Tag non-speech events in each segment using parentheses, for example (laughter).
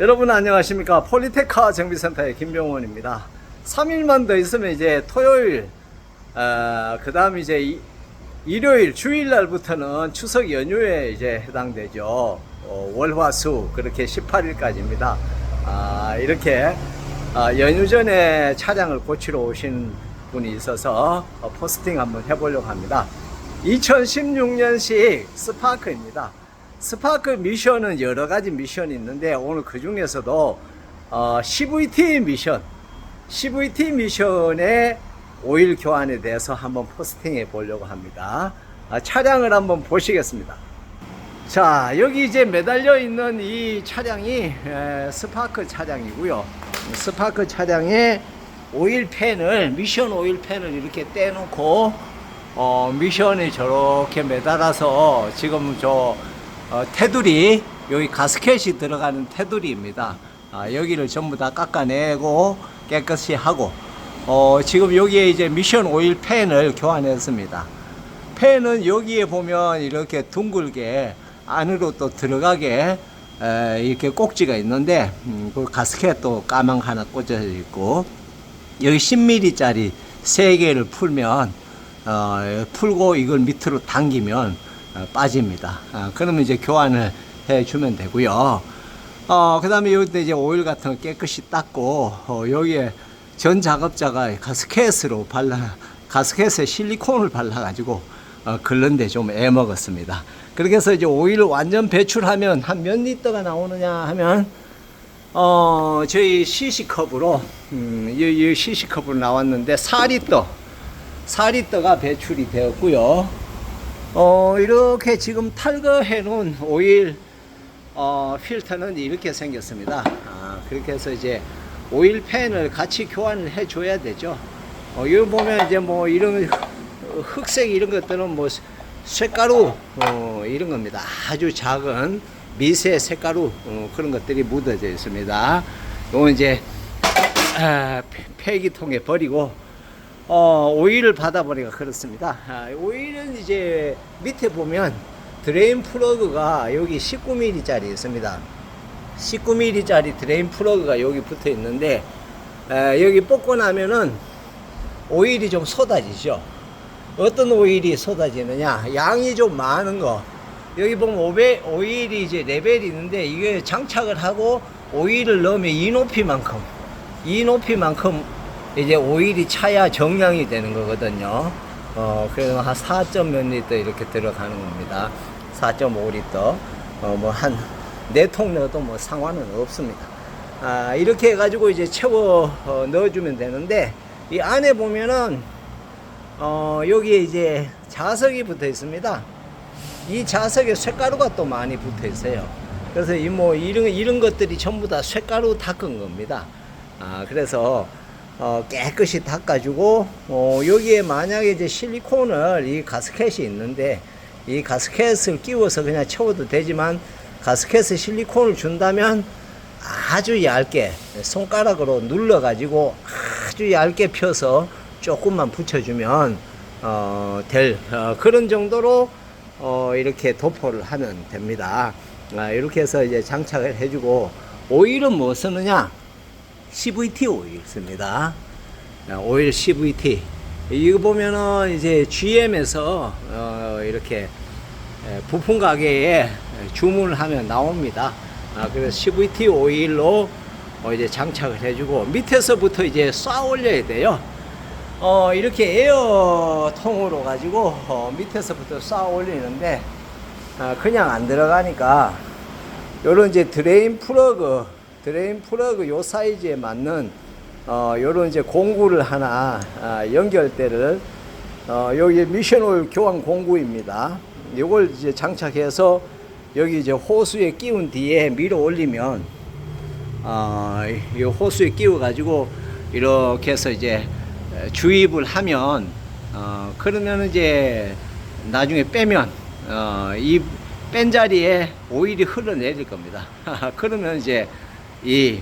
여러분 안녕하십니까? 폴리테카 정비센터의 김병원입니다. 3일만 더 있으면 이제 토요일 어, 그 다음 이제 이- 일요일 주일 날부터는 추석 연휴에 이제 해당되죠. 어, 월화수 그렇게 18일까지입니다. 아, 이렇게 아, 연휴 전에 차량을 고치러 오신 분이 있어서 어, 포스팅 한번 해보려고 합니다. 2016년식 스파크입니다 스파크 미션은 여러 가지 미션이 있는데 오늘 그 중에서도 어, CVT 미션, CVT 미션의 오일 교환에 대해서 한번 포스팅해 보려고 합니다. 아, 차량을 한번 보시겠습니다. 자, 여기 이제 매달려 있는 이 차량이 에, 스파크 차량이고요. 스파크 차량에 오일 팬을 미션 오일 팬을 이렇게 떼놓고 어, 미션이 저렇게 매달아서 지금 저 어, 테두리 여기 가스켓이 들어가는 테두리입니다. 아, 여기를 전부 다 깎아내고 깨끗이 하고 어, 지금 여기에 이제 미션 오일 팬을 교환했습니다. 팬은 여기에 보면 이렇게 둥글게 안으로 또 들어가게 에, 이렇게 꼭지가 있는데 음, 그 가스켓도 까망 하나 꽂혀 있고 여기 10mm짜리 세 개를 풀면 어, 풀고 이걸 밑으로 당기면 어, 빠집니다. 아, 그러면 이제 교환을 해 주면 되고요. 어, 그 다음에 여기 이제 오일 같은 거 깨끗이 닦고, 어, 여기에 전 작업자가 가스켓으로 발라, 가스켓에 실리콘을 발라가지고, 어, 긁는데 좀 애 먹었습니다. 그렇게 해서 이제 오일을 완전 배출하면 한 몇 리터가 나오느냐 하면, 어, 저희 CC컵으로, 음, 이, 이 CC컵으로 나왔는데 4리터, 4리터가 배출이 되었고요. 어, 이렇게 지금 탈거해 놓은 오일 어, 필터는 이렇게 생겼습니다. 아, 그렇게 해서 이제 오일 팬을 같이 교환을 해 줘야 되죠. 어, 여기 보면 이제 뭐 이런 흑색 이런 것들은 뭐 쇳가루 어, 이런 겁니다. 아주 작은 미세 색가루 어, 그런 것들이 묻어져 있습니다. 요건 이제 아, 폐기통에 버리고 어, 오일을 받아버리가 그렇습니다. 아, 오일은 이제 밑에 보면 드레인 플러그가 여기 19mm짜리 있습니다. 19mm짜리 드레인 플러그가 여기 붙어 있는데 에, 여기 뽑고 나면은 오일이 좀 쏟아지죠. 어떤 오일이 쏟아지느냐? 양이 좀 많은 거. 여기 보면 오베, 오일이 이제 레벨이 있는데 이게 장착을 하고 오일을 넣으면 이 높이만큼, 이 높이만큼 이제 오일이 차야 정량이 되는 거거든요. 어, 그래서 한 4몇 리터 이렇게 들어가는 겁니다. 4.5리터. 어, 뭐 한, 네통 넣어도 뭐 상관은 없습니다. 아, 이렇게 해가지고 이제 채워 어, 넣어주면 되는데, 이 안에 보면은, 어, 여기에 이제 자석이 붙어 있습니다. 이 자석에 쇳가루가 또 많이 붙어 있어요. 그래서 이 뭐 이런 이런 것들이 전부 다 쇳가루 닦은 겁니다. 아 그래서 어, 깨끗이 닦아주고 어, 여기에 만약에 이제 실리콘을 이 가스켓이 있는데 이 가스켓을 끼워서 그냥 채워도 되지만 가스켓에 실리콘을 준다면 아주 얇게 손가락으로 눌러 가지고 아주 얇게 펴서 조금만 붙여주면 어, 될 어, 그런 정도로 어, 이렇게 도포를 하면 됩니다. 아, 이렇게 해서 이제 장착을 해주고 오일은 뭐 쓰느냐? CVT 오일 씁니다. 아, 오일 CVT. 이거 보면은 이제 GM에서 어, 이렇게 에, 부품 가게에 주문을 하면 나옵니다. 아, 그래서 CVT 오일로 어, 이제 장착을 해주고 밑에서부터 이제 쏴 올려야 돼요. 어, 이렇게 에어 통으로 가지고 어, 밑에서부터 쏴 올리는데 아, 그냥 안 들어가니까 요런 이제 드레인 플러그 드레인 플러그 요 사이즈에 맞는 어, 요런 이제 공구를 하나 아, 연결대를 어, 여기 미션 오일 교환 공구입니다. 요걸 이제 장착해서 여기 이제 호수에 끼운 뒤에 밀어 올리면 어, 이 호수에 끼워 가지고 이렇게 해서 이제 에, 주입을 하면 어, 그러면 이제 나중에 빼면 어, 이뺀 자리에 오일이 흘러내릴 겁니다. (laughs) 그러면 이제 이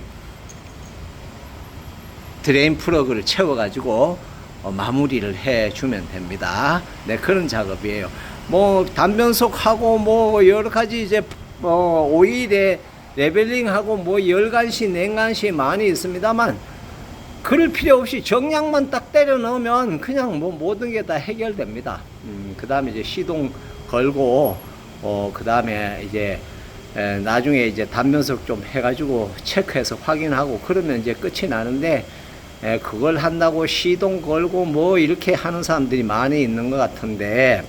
드레인 플러그를 채워가지고 어, 마무리를 해주면 됩니다. 네, 그런 작업이에요. 뭐, 단변속하고 뭐, 여러 가지 이제, 어, 오일에 레벨링하고 뭐 열간시, 냉간시 많이 있습니다만 그럴 필요 없이 정량만 딱 때려 넣으면 그냥 뭐 모든 게 다 해결됩니다. 음, 그 다음에 이제 시동 걸고, 어, 그 다음에 이제, 에, 나중에 이제 단면석 좀 해가지고 체크해서 확인하고 그러면 이제 끝이 나는데, 에, 그걸 한다고 시동 걸고 뭐 이렇게 하는 사람들이 많이 있는 것 같은데,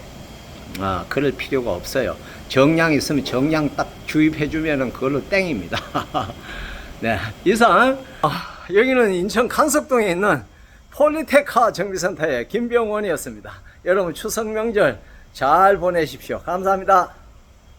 아, 그럴 필요가 없어요. 정량 있으면 정량 딱 주입해주면은 그걸로 땡입니다. (laughs) 네, 이상, 아, 여기는 인천 강석동에 있는 폴리테카 정비센터의 김병원이었습니다. 여러분 추석 명절 잘 보내십시오. 감사합니다.